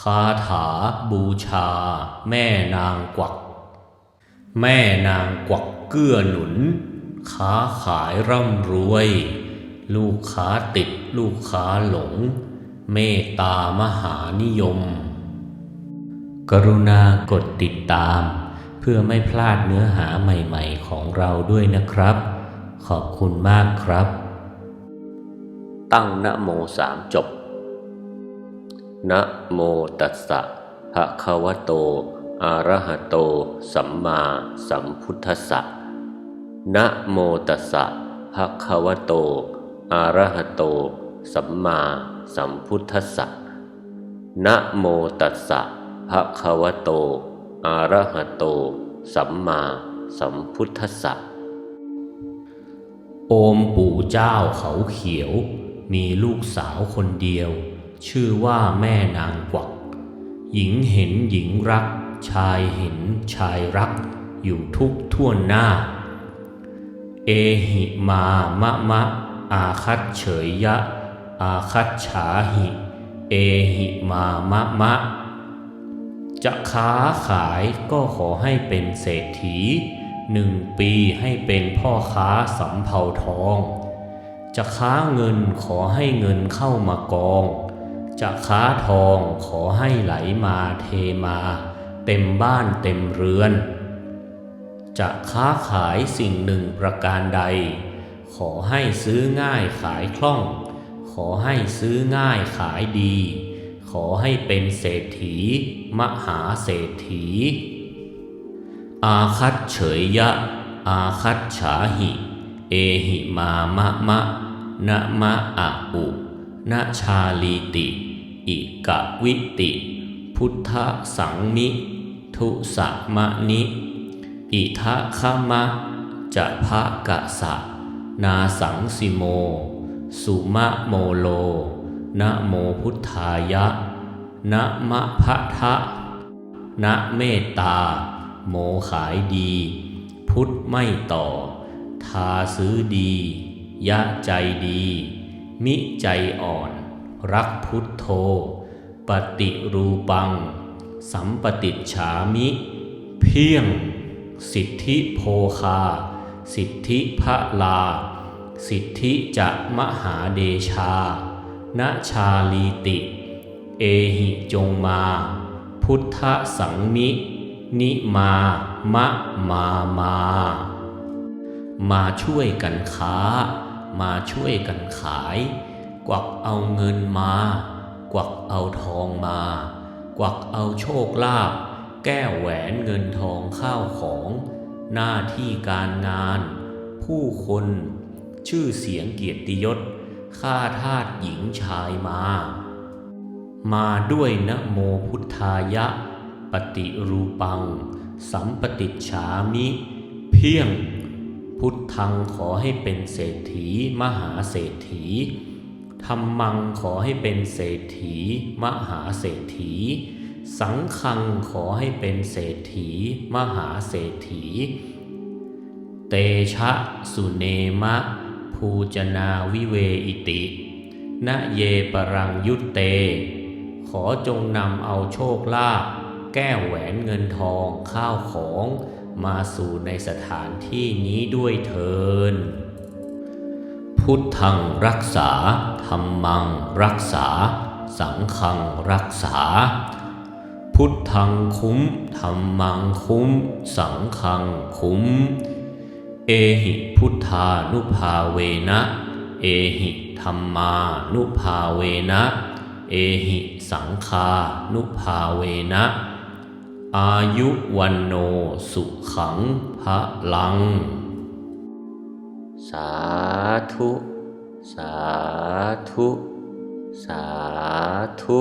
คาถาบูชา แม่นางกวัก แม่นางกวักเกื้อหนุน ค้าขายร่ำรวย ลูกค้าติดลูกค้าหลง เมตตามหานิยม กรุณากดติดตาม เพื่อไม่พลาดเนื้อหาใหม่ๆของเราด้วยนะครับ ขอบคุณมากครับ ตั้งนะโมสามจบ นะโมตัสสะภะคะวะโต อะระหะโต สัมมาสัมพุทธัสสะนะโมตัสสะภะคะวะโต อะระหะโต สัมมาสัมพุทธัสสะนะโมตัสสะภะคะวะโต อะระหะโต สัมมาสัมพุทธัสสะโอมปู่เจ้าเขาเขียว มีลูกสาวคนเดียว ชื่อว่าแม่นางกวัก หญิงเห็นหญิงรัก ชายเห็นชายรัก อยู่ทุกท่วนหน้า เอหิมามะมะ อาคัตเฉยยะ อาคัตฉาหิ เอหิมามะมะ จะค้าขายก็ขอให้เป็นเศรษฐีหนึ่งปีให้เป็นพ่อค้าสำเภาทอง จะค้าเงินขอให้เงินเข้ามากอง จะค้าทองขอให้ไหลมาเทมา เต็มบ้านเต็มเรือน จะค้าขายสิ่งหนึ่งประการใด ขอให้ซื้อง่ายขายคล่อง ขอให้ซื้อง่ายขายดี ขอให้เป็นเศรษฐี มหาเศรษฐี อาคัตเฉยยะ อาคัตฉาหิ เอหิมามะมะนะมะอะอุนะชาลีติ อิกะวิติ พุทธสังมิ ทุสะมะนิ อิทะคมะจะภะกะสะ นาสังสิโม สุมะโมโล นะโมพุทธายะ นะมะพะทะ นะเมตตา โมขายดี พุทธไม่ต่อ ทาซื้อดี ยะใจดี มิใจอ่อน รักพุทโธ ปฏิรูปัง สัมปติฉามิ เพียง สิทธิโพคา สิทธิพระลา สิทธิจะมหาเดชาณชาลีติ เอหิจงมา พุทธสังมิ นิมามะมามา มาช่วยกันค้า มาช่วยกันขาย กวักเอาเงินมา กวักเอาทองมา กวักเอาโชคลาภแก้วแหวนเงินทองข้าวของ หน้าที่การงาน ผู้คน ชื่อเสียงเกียรติยศข้าทาสหญิงชายมา มาด้วยนะโมพุทธายะ ปฏิรูปัง สัมปติฉามิ เพียง พุทธังขอให้เป็นเศรษฐีมหาเศรษฐี ธรรมังขอให้เป็นเศรษฐี มหาเศรษฐี สังฆังขอให้เป็นเศรษฐี มหาเศรษฐี เตชะสุเนมะ ภูจนาวิเวอิตินะเยปรังยุตเต ขอจงนำเอาโชคลาภแก้วแหวนเงินทองข้าวของ มาสู่ในสถานที่นี้ด้วยเทิน พุทธังรักษาธรรมังรักษา สังฆังรักษา พุทธังคุ้มธรรมังคุ้ม สังฆังคุ้ม เอหิพุทธานุภาเวนะ เอหิธรรมานุภาเวนะ เอหิสังคานุภาเวนะ อายุวันโนสุขังพระลัง สาธุ สาธุ สาธุ